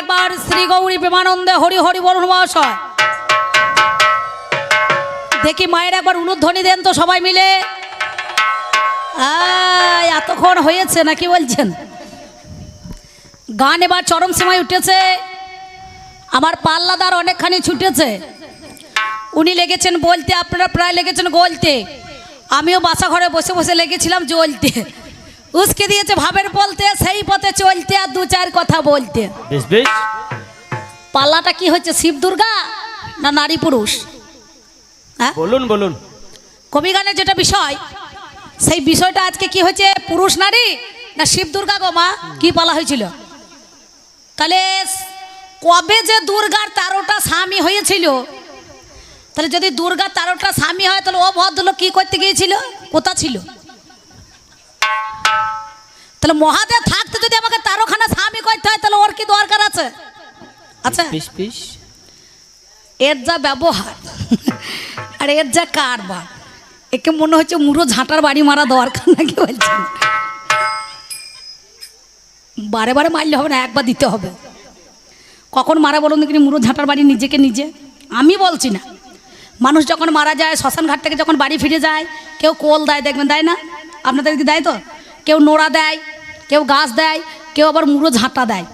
একবার শ্রী গৌরী প্রেমানন্দে হরি হরি বলুন মহাশয় দেখি মায়ের একবার উলুধ্বনি দেন তো সবাই মিলে। এতক্ষণ হয়েছে নাকি বলছেন? গান এবার চরম সীমায় উঠেছে। আমার পাল্লাদার অনেকখানি ছুটেছে। উনি লেগেছেন বলতে, আপনারা প্রায় লেগেছেন গলতে। আমিও বাসা ঘরে বসে বসে লেগেছিলাম জ্বলতে। উসকে দিয়েছে ভাবের বলতে সেই পথে চলতে আর দু চার কথা বলতে। পাল্লাটা কি হচ্ছে শিব দুর্গা না নারী পুরুষ? হ্যাঁ? বলুন বলুন। কবি গানের যেটা বিষয় সেই বিষয়টা আজকে কি হয়েছে পুরুষ নারী না শিব দুর্গা গো মা? কি বলা হয়েছিল? তাহলে কবে যে দুর্গার তেরোটা স্বামী হয়েছিল তাহলে যদি দুর্গার তেরোটা স্বামী হয় তাহলে ও ভদ্রলোক কি করতে গিয়েছিল? কোথা ছিল? তাহলে মহাদেব থাকতে যদি আমাকে তেরোখানা স্বামী করতে হয় তাহলে ওর কি দরকার আছে? আচ্ছা। এর যা ব্যবহার আর এর যা কারবার একে মনে হচ্ছে মুড়ো ঝাঁটার বাড়ি মারা দরকার নাকি বলছেন? বারে বারে মারলে হবে না একবার দিতে হবে। কখন মারা বলুন দেখি মুড়ো ঝাঁটার বাড়ি নিজেকে নিজে? আমি বলছি না। মানুষ যখন মারা যায় শ্মশান ঘাট থেকে যখন বাড়ি ফিরে যায় কেউ কোল দেয় দেখবেন দেয় না? আপনাদের কি দেয় তো? কেউ নোড়া দেয়, কেউ গাছ দেয়, কেউ আবার মুড়ো ঝাঁটা দেয়।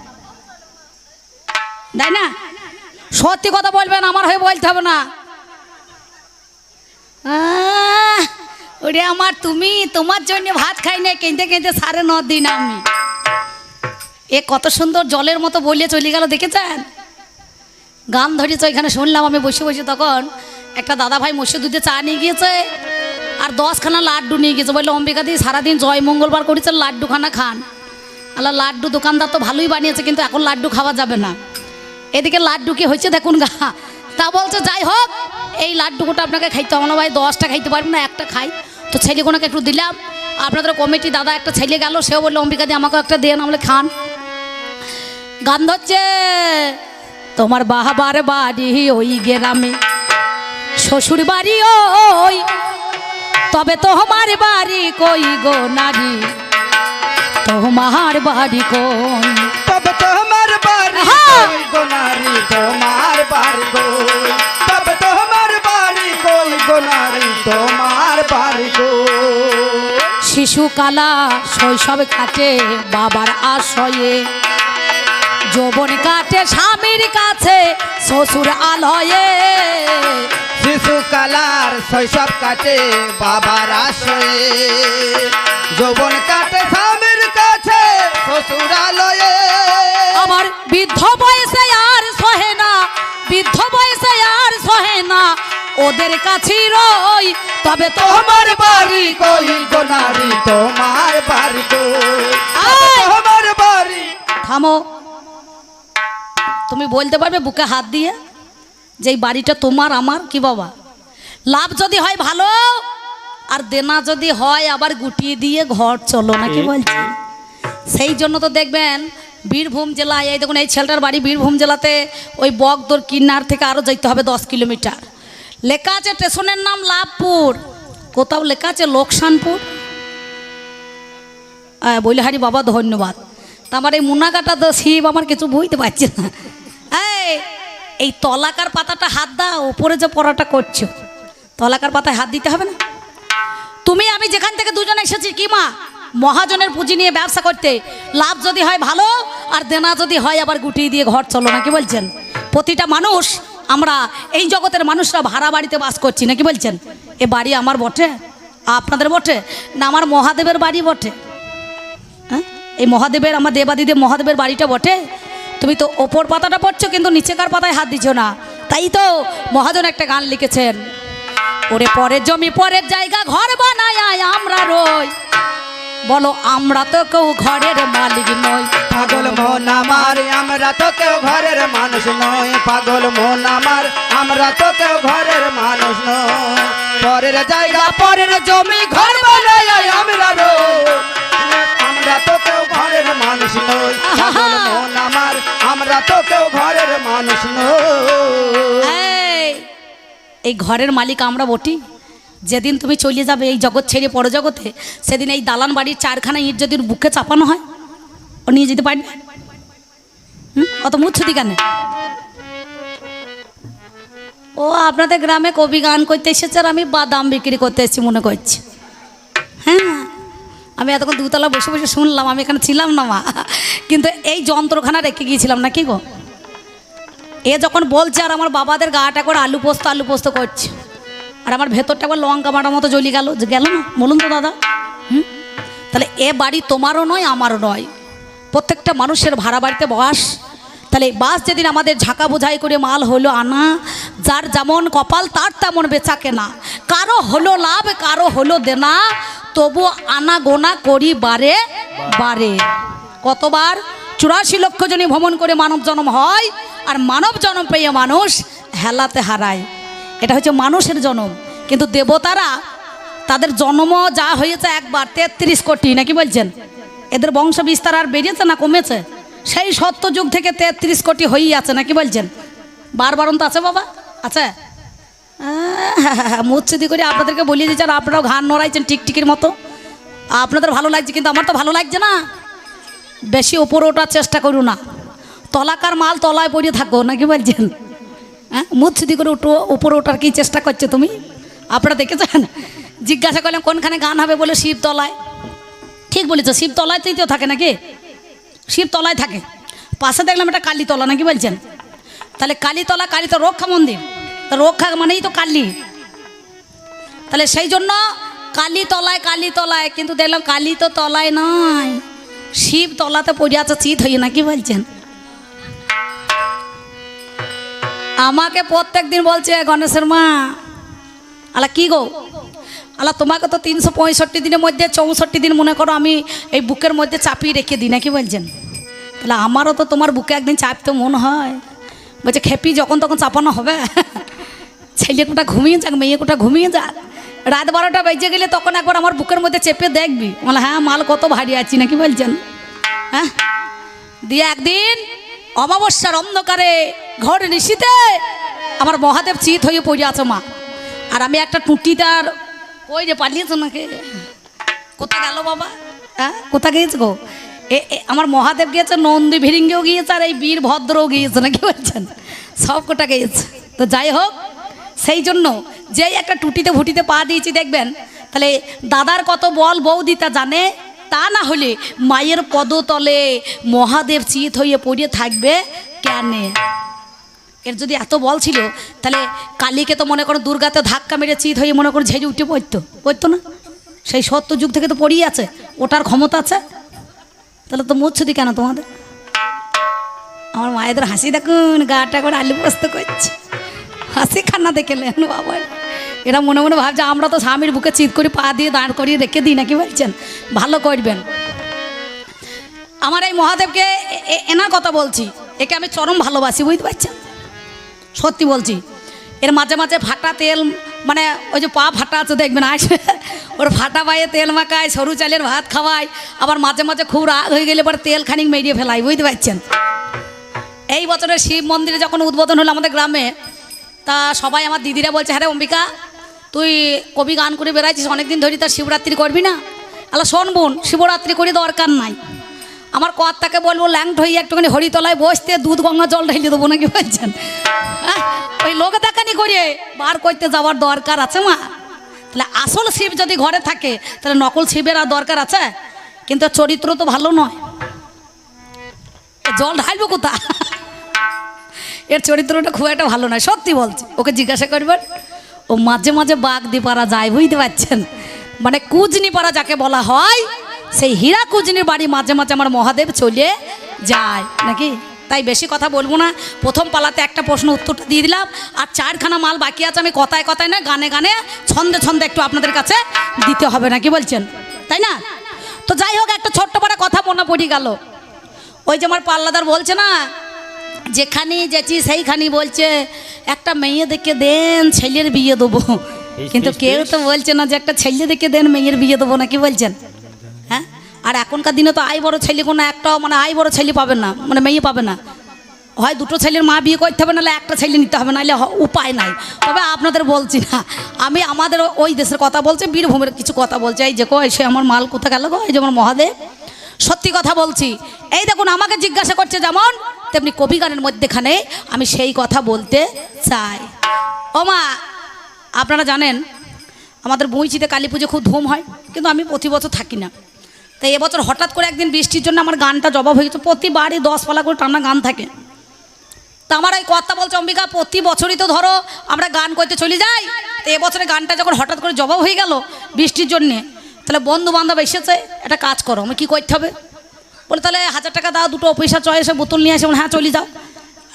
দেয় না? সত্যি কথা বলবেন, আমার হয়ে বলতে হবে না। ওরে আমার, তুমি তোমার জন্য ভাত খাই না কেঁদে কেঁদে সাড়ে ন দিন আমি। এ কত সুন্দর জলের মতো বলিয়ে চলে গেল, দেখেছেন? গান ধরেছে, ওইখানে শুনলাম, আমি বসে বসে তখন একটা দাদা ভাই মসে দুধে চা নিয়ে গিয়েছে। আর দশখানা লাড্ডু নিয়ে গিয়েছে বলল অম্বিকা দি সারাদিন জয় মঙ্গলবার করেছে, লাড্ডুখানা খান। আল্লাহ, লাড্ডু দোকানদার তো ভালোই বানিয়েছে, কিন্তু এখন লাড্ডু খাওয়া যাবে না। এদিকে লাড্ডু কি হয়েছে দেখুন গা। তা বলছে, যাই হোক, এই লাড্ডুটা আপনাকে খাইতে হবে না ভাই, দশটা খাইতে পারবেন না, একটা খাই। তো ছেলেগুলোকে একটু দিলাম। আপনাদের কমিটি দাদা একটা ছেলে গেল, সেও বলল অম্বিকা দিয়ে আমাকে একটা দেন আমলে খান। গান ধরছে, তোমার বাহাবার বাড়ি ওই গ্রামে শ্বশুর বাড়ি ওই তবে তোমার বাড়ি কই গো নারী? তোমার বাড়ি কই? তবে তোমার বাড়ি। কই গো নারী? তোমার বাড়ি কই? তবে তোমার বাড়ি কই গো নারী? তোমার বাড়ি কই? শিশুকালা শৈশব কাটে বাবার আশ্রয়ে। যৌবন কাটে স্বামীর কাছে শ্বশুর আলয়ে। শিশু কালার শৈশব কাটে বাবার আশয়ে যৌবন কাটে স্বামীর কাছে শ্বশুরালয়ে আমার বৃদ্ধ বয়সে আর সহে না বৃদ্ধ বয়সে আর সহে না ওদের কাছে রই তবে তো তোমার বাড়ি কই গো নারী তোমার বাড়ি। তোমার বাড়ি থামো। তুমি বলতে পারবে বুকে হাত দিয়ে? যে বাড়িটা তোমার আমার কি বাবা? লাভ যদি হয় ভালো আর দেনা যদি হয় আবার গুটিয়ে দিয়ে ঘর চলো নাকি বলছি? সেই জন্য তো দেখবেন বীরভূম জেলায় এই দেখুন এই ছেলেটার বাড়ি বীরভূম জেলাতে ওই বকদোর কিন্নার থেকে আরও যেতে হবে দশ কিলোমিটার। লেখা আছে স্টেশনের নাম লাভপুর। কোথাও লেখা আছে লোকসানপুর? হ্যাঁ বৈলহারি বাবা ধন্যবাদ। তা আমার এই মুনাকাটা তো শিব আমার কিছু বুঝতে পারছি না। এই এই তলাকার পাতাটা হাত দাও, উপরে যে পড়াটা করছ। তলাকার পাতায় হাত দিতে হবে না? তুমি, আমি যেখান থেকে দুজন এসেছি, কি মা? মহাজনের পুঁজি নিয়ে ব্যবসা করতে। লাভ যদি হয় ভালো, আর দেনা যদি হয় আবার গুটিয়ে দিয়ে ঘর চলো না, কি বলছেন? প্রতিটা মানুষ, আমরা এই জগতের মানুষরা ভাড়া বাড়িতে বাস করছি না, কি বলছেন? এ বাড়ি আমার বটে, আপনাদের বটে, না আমার মহাদেবের বাড়ি বটে? হ্যাঁ? এই মহাদেবের, আমার দেবাদিদেব মহাদেবের বাড়িটা বটে? তুমি তো ওপর পাতাটা পড়ছো, কিন্তু নিচেকার পাতায় হাত দিছো না। তাই তো মহাজন একটা গান লিখেছেন। ওরে পরের জমি, পরের জায়গা, ঘর বানায় আমরা রই। বলো, আমরা তো কেউ ঘরের মালিক নই। পাগল মন আমার, আমরা তো কেউ ঘরের মানুষ নয় পাগল মন আমার, আমরা তো কেউ ঘরের মানুষ নয় পরের জায়গা, পরের জমি, ঘর বানাই আমরা রই। আমরা তো কেউ ঘরের মানুষ নই। পাগল মন আমার আমরা তো কেউ ঘরের মানুষ নই। এই, ঘরের মালিক আমরা বটি। যেদিন তুমি চলে যাবে এই জগৎ ছেড়ে পরজগতে সেদিন এই দালান বাড়ির চারখানা ইট যদি বুকে চাপানো হয় ও নিয়ে যেতে পারবে? হুম? অত মুচ্ছুতি কেন? ও আপনাদের গ্রামে কবি গান করতে এসেছে আর আমি বাদাম বিক্রি করতে এসেছি মনে করছি। হ্যাঁ? আমি এতক্ষণ দুতলা বসে বসে শুনলাম, আমি এখানে ছিলাম না মা। কিন্তু এই যন্ত্রখানা রেখে গিয়েছিলাম না কি গো? এ যখন বলছে আর আমার বাবাদের গাটা করে আলু পোস্ত আলু পোস্ত করছে। আর আমার ভেতরটা আবার লঙ্কা মাটার মতো জ্বলি গেল। গেল না? বলুন তো দাদা। হুম? তাহলে এ বাড়ি তোমারও নয়, আমারও নয়। প্রত্যেকটা মানুষের ভাড়া বাড়িতে বাস। তাহলে বাস যেদিন আমাদের ঝাঁকা বোঝাই করে মাল হলো আনা, যার যেমন কপাল, তার তেমন বেচা কেনা কারও হলো লাভ, কারও হলো দেনা। তবু আনা গোনা করি বারে বারে। কতবার? চুরাশি লক্ষ জনই ভ্রমণ করে মানব জন্ম হয়, আর মানব জন্ম পেয়ে মানুষ হেলাতে হারায়। এটা হচ্ছে মানুষের জন্ম। কিন্তু দেবতারা তাদের জন্ম যা হয়েছে একবার তেত্রিশ কোটি, নাকি বলছেন? এদের বংশ বিস্তার আর বেরিয়েছে না কমেছে? সেই সত্য যুগ থেকে তেত্রিশ কোটি হয়েই আছে, নাকি বলছেন? বারবারন তো আছে বাবা? আছে? মুচ্ছিদি করে আপনাদেরকে বলিয়ে দিচ্ছেন আপনারাও ঘান নড়াইছেন টিকটিকির মতো। আপনাদের ভালো লাগছে কিন্তু আমার তো ভালো লাগছে না। বেশি ওপরে ওঠার চেষ্টা করু না। তলাকার মাল তলায় পড়ে থাকো, নাকি বলছেন? হ্যাঁ মুচ্ছিদি করে উঠো উপরে ওঠার কি চেষ্টা করছ তুমি? আপনারা দেখেছেন? জিজ্ঞাসা করলাম, কোনখানে গান হবে বলে শিবতলায় ঠিক বলেছ শিবতলাতেই তো থাকে নাকি? শিবতলায় থাকে। পাশে দেখলাম একটা কালীতলা, নাকি বলছেন? তাহলে কালীতলা কালী তো রক্ষা মন্দির। তো রক্ষা মানেই তো কালী। তাহলে সেই জন্য কালী তলায় কালী তলায়, কিন্তু দেখলাম কালী তো তলায় নয় শিব তলাতে পড়ে আছে, চিত হয়ে নাকি বলছেন? আমাকে প্রত্যেক দিন বলছে, গণেশের মা আলা কি গো? আলা তোমাকে তো তিনশো পঁয়ষট্টি দিনের মধ্যে, চৌষট্টি দিন মনে করো আমি এই বুকের মধ্যে চাপিয়ে রেখে দিই, নাকি বলছেন? তাহলে আমারও তো তোমার বুকে একদিন চাপতে মন হয়। বলছে, খেপি যখন তখন চাপানো হবে। ছেলে কোটা ঘুমিয়ে যাক, মেয়ে কোটা ঘুমিয়ে যাক। রাত বারোটা বেজে গেলে তখন একবার আমার বুকের মধ্যে চেপে দেখবি। বলে হ্যাঁ মাল কত ভারী আছি নাকি বলছেন? হ্যাঁ? দিয়ে একদিন অমাবস্যার অন্ধকারে ঘর নিশিতে আমার মহাদেব চিত হয়ে পড়ে আছো মা। আর আমি একটা টুটি তার ওই যে পালিয়েছে নাকি কোথা গেল বাবা? হ্যাঁ কোথা গিয়েছে গো? এ, আমার মহাদেব গিয়েছে, নন্দী ভিরিঙ্গেও গিয়েছে, আর এই বীর ভদ্রও গিয়েছে নাকি বলছেন? সব কোটা গিয়েছে। তো যাই হোক সেই জন্য যেই একটা টুটিতে ভুটিতে পা দিয়েছি, দেখবেন? তাহলে দাদার কত বল বৌদি তা জানে? তা না হলে মায়ের পদতলে মহাদেব চিত হয়ে পড়ে থাকবে কেন? এর যদি এত বল ছিল, তাহলে কালীকে তো মনে করো দুর্গাতে ধাক্কা মেরে চিত হয়ে মনে করো ঝেড়ে উঠে পড়তো। পড়তো না? সেই সত্য যুগ থেকে তো পড়িয়ে আছে। ওটার ক্ষমতা আছে? তাহলে তো মুচ্ছুদি কেন তোমাদের? আমার মায়েদের হাসি দেখুন, গাটা করে আলু পোস্ত করছে। হাসি খান্না দেখেলেন বাবা। এরা মনে মনে ভাবছে, আমরা তো স্বামীর বুকে চিৎ করে পা দিয়ে দাঁড় করিয়ে রেখে দিই নাকি বলছেন? ভালো করবেন। আমার এই মহাদেবকে এনার কথা বলছি, একে আমি চরম ভালোবাসি, বুঝতে পারছেন? সত্যি বলছি, এর মাঝে মাঝে ফাটা তেল মানে ওই যে পা ফাটা আছে, দেখবেন আসে ওর ফাটা পায়ে তেল মাখায়, সরু চালের ভাত খাওয়ায়, আবার মাঝে মাঝে খুব রাগ হয়ে গেলে এবার তেল খানিক মেরিয়ে ফেলাই বুঝতে পারছেন? এই বছরের শিব মন্দিরে যখন উদ্বোধন হলো আমাদের গ্রামে তা সবাই আমার দিদিরা বলছে হ্যাঁ অম্বিকা, তুই কবি গান করে বেড়াইছিস, অনেকদিন ধরে তার শিবরাত্রি করবি না? আল্লাহ, শোন বোন, শিবরাত্রি করে দরকার নাই। আমার কর্তাকে বলব, ল্যাংট হয়ে একটুখানি হরিতলায় বসতে দুধ, গঙ্গা জল ঢেলে দেবো নাকি বলছেন? হ্যাঁ? ওই লোক দেখানি করে বার করতে যাওয়ার দরকার আছে মা। তাহলে আসল শিব যদি ঘরে থাকে, তাহলে নকল শিবের আর দরকার আছে? কিন্তু চরিত্র তো ভালো নয়। জল ঢালবো কোথা এর চরিত্রটা খুব একটা ভালো নয়, সত্যি বলছি। ওকে জিজ্ঞাসা করবেন, ও মাঝে মাঝে বাঘ দিয়ে পারা যায়, বুঝতে পারছেন? মানে কুজনি পাড়া যাকে বলা হয়, সেই হীরা কুজনির বাড়ি মাঝে মাঝে আমার মহাদেব চলে যায়, নাকি? তাই বেশি কথা বলব না। প্রথম পালাতে একটা প্রশ্ন উত্তরটা দিয়ে দিলাম, আর চারখানা মাল বাকি আছে, আমি কথায় কথায় না, গানে গানে, ছন্দে ছন্দে একটু আপনাদের কাছে দিতে হবে, নাকি বলছেন? তাই না? তো যাই হোক, একটা ছোট্ট পাড়া কথা মনে পড়ে গেল। ওই যে আমার পাল্লাদার বলছে না যেখানে যেছি সেইখানে বলছে একটা মেয়ে দেখে দেন ছেলের বিয়ে দেবো। কিন্তু কেউ তো বলছে না যে একটা ছেলে দেখে দেন মেয়ের বিয়ে দেবো না কি বলছেন? হ্যাঁ? আর এখনকার দিনে তো আই বড় ছেলে কোনো একটাও মানে আই বড় ছেলে পাবে না মানে মেয়ে পাবে না। হয় দুটো ছেলের মা বিয়ে করতে হবে নাহলে একটা ছেলে নিতে হবে নাহলে উপায় নাই। তবে আপনাদের বলছি না আমি আমাদের ওই দেশের কথা বলছি বীরভূমের কিছু কথা বলছি। এই যে কো সে আমার মাল কোথা গেল গো? এই যে আমার মহাদেব। সত্যি কথা বলছি। এই দেখুন আমাকে জিজ্ঞাসা করছে যেমন তেমনি কবি গানের মধ্যেখানে আমি সেই কথা বলতে চাই। ও মা, আপনারা জানেন, আমাদের বইচিতে কালী পুজো খুব ধুম হয়, কিন্তু আমি প্রতি বছর থাকি না। তাই এবছর হঠাৎ করে একদিন বৃষ্টির জন্য আমার গানটা জবাব হয়ে গেছে, প্রতিবারই দশ পালা করে টানা গান থাকে। তা আমার এই কথা বলছে, অম্বিকা, প্রতি বছরই তো ধরো আমরা গান করতে চলে যাই। তো এবছরে গানটা যখন হঠাৎ করে জবাব হয়ে গেল বৃষ্টির জন্যে, তাহলে বন্ধু বান্ধব এসেছে, একটা কাজ করো আমি কী করতে হবে? বলে, তাহলে হাজার টাকা দাও, দুটো পয়সা চয়েসে বোতল নিয়ে আসে। হ্যাঁ চলে যাও।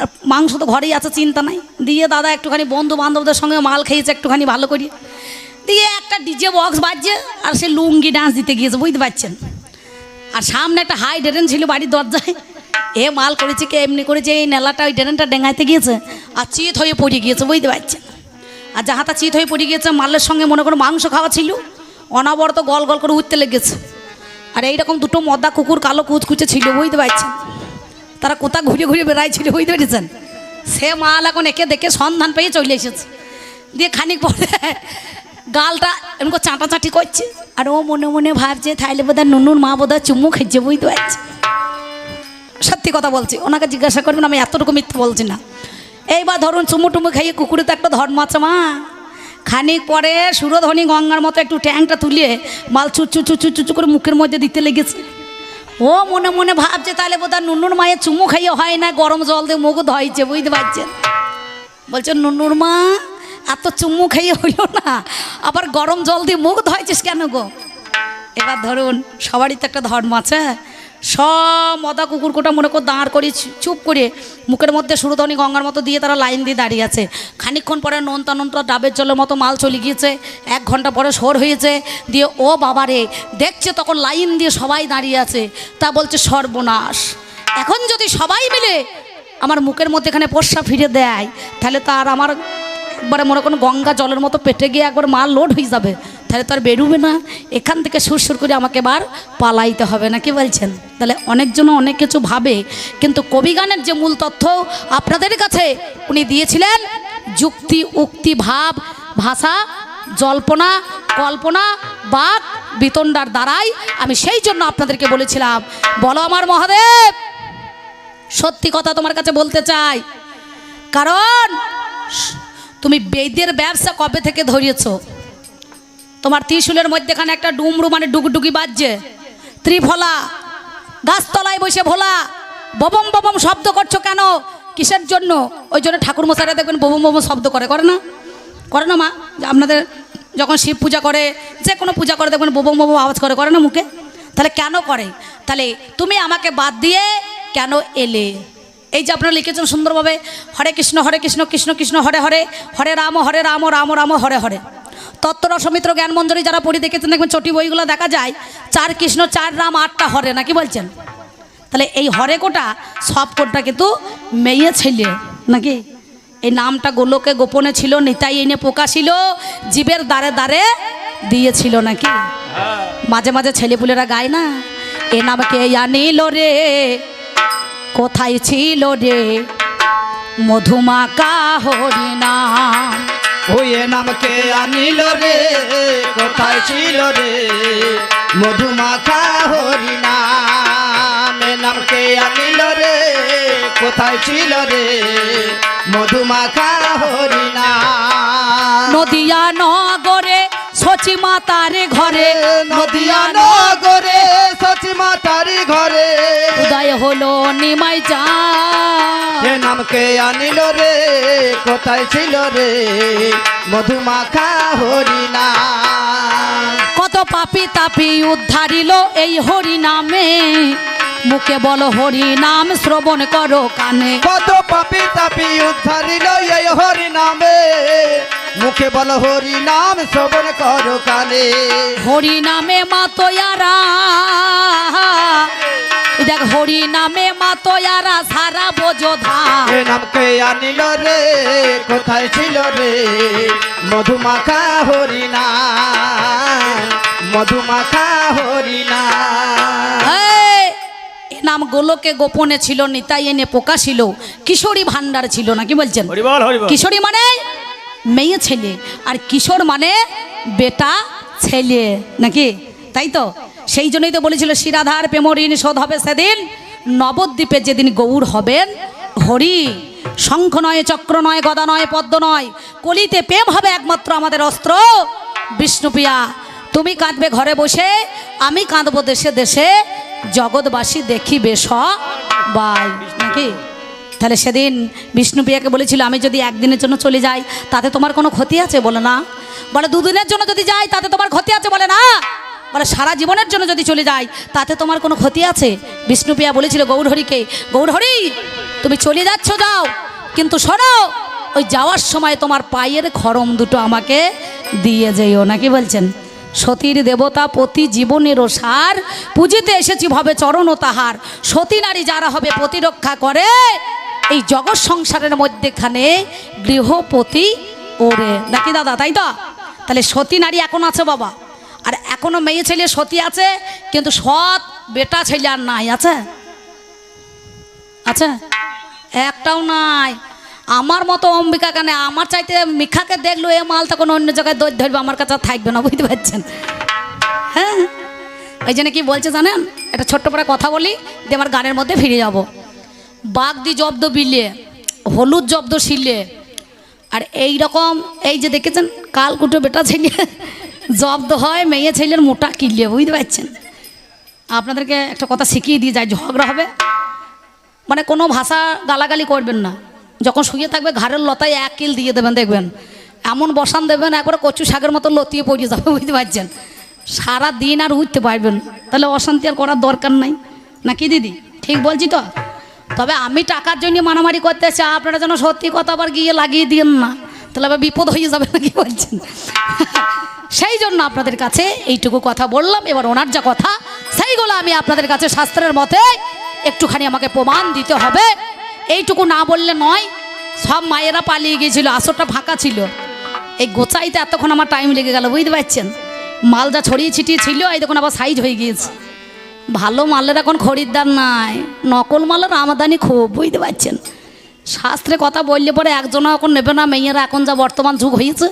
আর মাংস তো ঘরেই আছে, চিন্তা নাই। দিয়ে দাদা একটুখানি বন্ধু বান্ধবদের সঙ্গে মাল খেয়েছে একটুখানি ভালো করি। দিয়ে একটা ডিজে বক্স বাজছে, আর সে লুঙ্গি ডান্স দিতে গিয়েছে, বুঝতে পারছেন? আর সামনে একটা হাই ড্রেন ছিল বাড়ির দরজায়। এ মাল করেছে কি, এমনি করেছে, এই নেলাটা, ওই ড্রেনটা ডেঙাইতে গিয়েছে, আর চিত হয়ে পড়ে গিয়েছে, বুঝতে পারছেন? আর যাহাটা চিত হয়ে পড়ে গিয়েছে, মালের সঙ্গে মনে করো মাংস খাওয়া ছিল, অনাবরত গল গল করে উঠতে লেগেছে। আর এইরকম দুটো মদা কুকুর কালো কুচকুচে ছিল, বুঝতে পারছেন? তারা কোথা ঘুরে ঘুরে বেড়াইছিল, বুঝতে পেরেছেন? সে মাল এখন একে দেখে সন্ধান পেয়ে চলে এসেছে। দিয়ে খানিক পরে গালটা এমন চাঁটা চাঁটি করছে, আর ও মনে মনে ভাবছে, তাইলে বোধহয় নুনুর মা বোধহয় চুমু খেয়েছে, বুঝতে পারছে সত্যি কথা বলছি, ওনাকে জিজ্ঞাসা করবেন, আমি এতটুকু মিথ্যে বলছি না। এইবার ধরুন চুমু টুমু খাইয়ে কুকুরে তো একটা ধর্ম আছে মা। খানিক পরে সুরধ্বনি গঙ্গার মতো একটু ট্যাংটা তুলে মাল চুচু চুচু চুচু করে মুখের মধ্যে দিতে লেগেছে। ও মনে মনে ভাবছে তাহলে বোধহয় নুনুর মায়ের চুমু খাইয়ে হয় না, গরম জল দিয়ে মুখ ধোয়াইছে, বুঝতে পারছেন? বলছে, নুনুর মা, এত চুমু খাইয়ে হইল না, আবার গরম জল দিয়ে মুখ ধোয়াইছিস কেন গো? এবার ধরুন, সবারই তো একটা ধর্ম আছে সব মদা কুকুর কোটা মনে করে দাঁড় করি চুপ করে মুখের মধ্যে সুরধনী গঙ্গার মতো দিয়ে তারা লাইন দিয়ে দাঁড়িয়ে আছে। খানিকক্ষণ পরে নোনতা নোনতা ডাবের জলের মতো মাল চলে গিয়েছে। এক ঘণ্টা পরে সর হয়েছে দিয়ে, ও বাবারে দেখছে তখন লাইন দিয়ে সবাই দাঁড়িয়ে আছে। তা বলছে, সর্বনাশ। এখন যদি সবাই মিলে আমার মুখের মধ্যে এখানে পোষা ফিরে দেয়, তাহলে তার আমার একবারে মনে করুন গঙ্গা জলের মতো পেটে গিয়ে একবার মাল লোড হয়ে যাবে। তাহলে তো আর বেরোবে না। এখান থেকে সুরসুর করে আমাকে এবার পালাইতে হবে না, কি বলছেন? তাহলে অনেকজন অনেক কিছু ভাবে, কিন্তু কবিগানের যে মূল তথ্য আপনাদের কাছে, উনি দিয়েছিলেন যুক্তি, উক্তি, ভাব, ভাষা, জল্পনা, কল্পনা, বাক, বিতণ্ডার দ্বারাই আমি সেই জন্য আপনাদেরকে বলেছিলাম। বলো আমার মহাদেব, সত্যি কথা তোমার কাছে বলতে চাই। কারণ, তুমি বেদের ব্যবসা কবে থেকে ধরিয়েছ? তোমার ত্রিশুলের মধ্যেখানে একটা ডুমরু মানে ডুগডুগি বাজছে। ত্রিফলা, গাছতলায় বসে ভোলা, ববম ববম শব্দ করছ কেন? কিসের জন্য? ওই জন্য ঠাকুর মশাইরা দেখবেন ববম ববম শব্দ করে করে না? করে না মা? আপনাদের যখন শিব পূজা করে, যে কোনো পূজা করে দেখবেন ববম ববম আওয়াজ করে করে না মুখে? তাহলে কেন করে? তাহলে তুমি আমাকে বাদ দিয়ে কেন এলে? এই যে আপনারা লিখেছেন সুন্দরভাবে, হরে কৃষ্ণ হরে কৃষ্ণ কৃষ্ণ কৃষ্ণ, হরে হরে হরে রাম হরে রাম রাম রাম, হরে হরে। তত্ত্ব রসমিত্র জ্ঞান মঞ্জুরি যারা পড়ে দেখেছেন, দেখবেন চটি বইগুলো দেখা যায়, চার কৃষ্ণ, চার রাম, আটটা হরে, নাকি বলছেন? তাহলে এই হরে কোটা, সব কোটা কিন্তু মেয়ে ছেলে, নাকি? এই নামটা গোলকে গোপনে ছিল, নিতাই এনে প্রকাশিল, জীবের দ্বারে দ্বারে দিয়েছিল, নাকি? মাঝে মাঝে ছেলেপুলেরা গায় না, এ নামকে আনিল রে? কোথায় ছিল রে? মধুমাকা হরিনাম। ওয়ে নামকে আনিল রে কোথায় ছিল রে? মধুমাখা হরিনাম এ নামকে আনিল রে কোথায় ছিল রে? মধুমাখা হরিনাম নদিয়া নগরে সচি মাতার ঘরে নদিয়া নগরে হলো নিমাই চা এ নামকে আনিল রে? কোথায় ছিল রে? মধুমাখা হরিনাম কত পাপি তাপি উদ্ধারিল এই হরি নামে মুখে বলো হরি নাম শ্রবণ করো কানে। কত পাপি তাপি উদ্ধারিল এই হরি নামে মুখে বল হরি নাম শ্রবণ করো কানে। হরি নামে মাতয়ারা দেখ হরি নামে মাতয়ারা সারা বোঝো ধাম এ নামকে আনিল রে কোথায় ছিল রে? মধুমাখা হরি নাম মধুমাখা হরি এ নাম গোলকে গোপনে ছিল নিতাই এনে প্রকাশিল কিশোরী ভান্ডার ছিল না কি বলছেন? কিশোরী মানে মেয়ে ছেলে আর কিশোর মানে বেটা ছেলে নাকি? তাই তো? সেই জন্যই তো বলেছিল শিরাধার প্রেমরিন শোধ হবে সেদিন। নবদ্বীপে যেদিন গৌর হবেন, হরি, শঙ্খ নয়, চক্র নয়, গদা নয়, পদ্ম নয়, কলিতে প্রেম হবে একমাত্র আমাদের অস্ত্র। বিষ্ণুপ্রিয়া তুমি কাঁদবে ঘরে বসে, আমি কাঁদবো দেশে দেশে, জগৎবাসী দেখিবে সবাই। নাকি? তাহলে সেদিন বিষ্ণুপ্রিয়াকে বলেছিল, আমি যদি একদিনের জন্য চলে যাই, তাতে তোমার কোনো ক্ষতি আছে? বলে, না। বলে, দুদিনের জন্য যদি যাই, তাতে তোমার ক্ষতি আছে? বলে, না। বলে সারা জীবনের জন্য যদি চলে যাই তাতে তোমার কোনো ক্ষতি আছে? বিষ্ণুপ্রিয়া বলেছিল গৌরহরিকে, গৌরহরি, তুমি চলে যাচ্ছ, যাও। কিন্তু শোনো, ওই যাওয়ার সময় তোমার পায়ের খরম দুটো আমাকে দিয়ে যেও। নাকি বলছেন? সতীর দেবতা প্রতি জীবনেরও সার পুজিতে এসেছি ভবে চরণ তাহার। সতী নারী যারা হবে প্রতিরক্ষা করে, এই জগৎ সংসারের মধ্যেখানে গৃহপতি ওরে। নাকি দাদা, তাই তো? তাহলে সতী নারী এখন আছে বাবা। আর এখনও মেয়ে ছেলে সতী আছে, কিন্তু সৎ বেটা ছেলে আর নাই, আছে? আছে? একটাও নাই। আমার মতো অম্বিকা কেন? আমার চাইতে মিখাকে দেখল, এ মাল তখন অন্য জায়গায় দৈর ধরবে, আমার কাছে থাকবে না, বুঝতে পারছেন? হ্যাঁ? ওই জন্য কি বলছে জানেন? একটা ছোট্ট করে কথা বলি, দিয়ে আমার গানের মধ্যে ফিরে যাব। বাঘ দি জব্দ বিলে, হলুদ জব্দ শিলে। আর এই রকম এই যে দেখেছেন, কালকুটো বেটা ছেলে জব্দ হয়, মেয়ে ছেলের মোটা কিনলে বুঝতে পারছেন? আপনাদেরকে একটা কথা শিখিয়ে দিয়ে যায় ঝগড়া হবে। মানে কোনো ভাষা গালাগালি করবেন না। যখন শুয়ে থাকবে, ঘাড়ের লতায় এক কিল দিয়ে দেবেন, দেখবেন। এমন বসান দেবেন, একবারে কচু শাকের মতো লতিয়ে পড়িয়ে যাবে, বুঝতে পারছেন? সারা দিন আর উঠতে পারবেন তাহলে অশান্তি আর করার দরকার নাই। নাকি দিদি? ঠিক বলছি তো? তবে আমি টাকার জন্য মারামারি করতে চাই আপনারা যেন সত্যি কথা আবার গিয়ে লাগিয়ে দিন না। তাহলে আবার বিপদ হয়ে যাবে, নাকি বলছেন? সেই জন্য আপনাদের কাছে এইটুকু কথা বললাম। এবার ওনার যা কথা, সেইগুলো আমি আপনাদের কাছে শাস্ত্রের মতে একটুখানি আমাকে প্রমাণ দিতে হবে। এইটুকু না বললে নয়, সব মায়েরা পালিয়ে গিয়েছিল, আসরটা ফাঁকা ছিল। এই গোচাইতে এতক্ষণ আমার টাইম লেগে গেল, বুঝতে পারছেন? মাল যা ছড়িয়ে ছিটিয়ে ছিল, এই দেখুন আবার সাইজ হয়ে গিয়েছে। ভালো মালের এখন খরিদ্দার নাই, নকল মালের আমদানি খুব, বুঝতে পারছেন? শাস্ত্রে কথা বললে পরে একজনও এখন নেবে না, মেয়েরা এখন যা বর্তমান যুগ হয়েছে,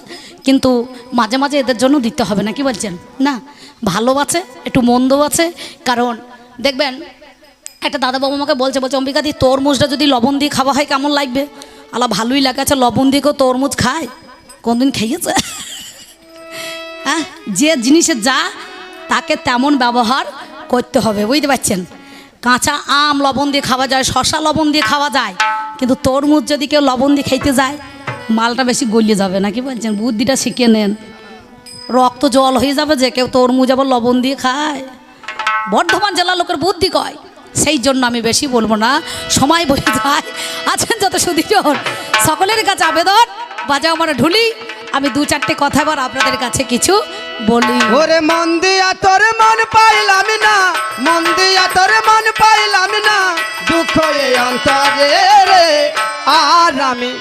কিন্তু মাঝে মাঝে এদের জন্য দিতে হবে না, কি বলছেন? না, ভালো আছে, একটু মন্দ আছে, কারণ দেখবেন, একটা দাদাবাবু আমাকে বলছে বলছে, অম্বিকা দি, তরমুজটা যদি লবণ দিয়ে খাওয়া হয়, কেমন লাগবে? আলা ভালোই লাগে আছে লবণ দিয়ে কেউ তরমুজ খায়? কোনদিন খেয়েছে? হ্যাঁ যে জিনিসে যা, তাকে তেমন ব্যবহার করতে হবে, বুঝতে পারছেন? কাঁচা আম লবণ দিয়ে খাওয়া যায় শশা লবণ দিয়ে খাওয়া যায়, কিন্তু তরমুজ যদি কেউ লবণ দিয়ে খাইতে যায়, মালটা বেশি গলিয়ে যাবে, নাকি বলছেন? বুদ্ধিটা শিখে নেন। রক্ত জল হয়ে যাবে যে কেউ তরমুজ আবার লবণ দিয়ে খায়। বর্ধমান জেলার লোকের বুদ্ধি কয়, সেই জন্য আমি বেশি বলব না, সময় বলে যায়। আছেন যত সুদীজন সকলের কাছে আবেদন, বাজাও আমার ঢুলি। আমি দু চারটে কথা এবার আপনাদের কাছে কিছু বলি। ওরে মন দিয়া তোর মন পাইলাম না মন দিয়া তোর মন পাইলাম না দুঃখ অন্তরে রে। আর আমি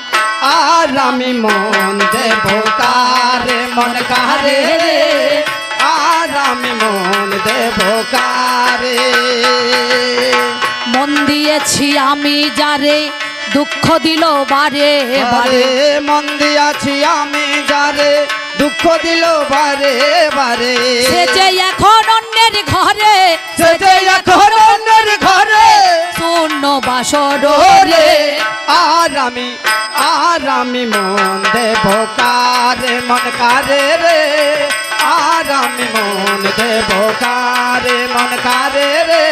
আর আমি মন দেব কারে মন কারে রে? আর আমি মন দেব কারে? মন দিয়েছি আমি যারে দুঃখ দিল বারে বারে। মন দিয়াছি আমি যারে দুঃখ দিল বারে বারে। সে যে এখন অন্যের ঘরে সে যে এখন অন্যের ঘরে। শূন্য বাসর ওরে আর আমি আর আমি মন দেব কারে মন কারে রে? আর আমি মন দেব কারে মন কারে রে?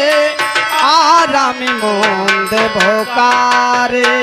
আর আমি মন দেব কারে?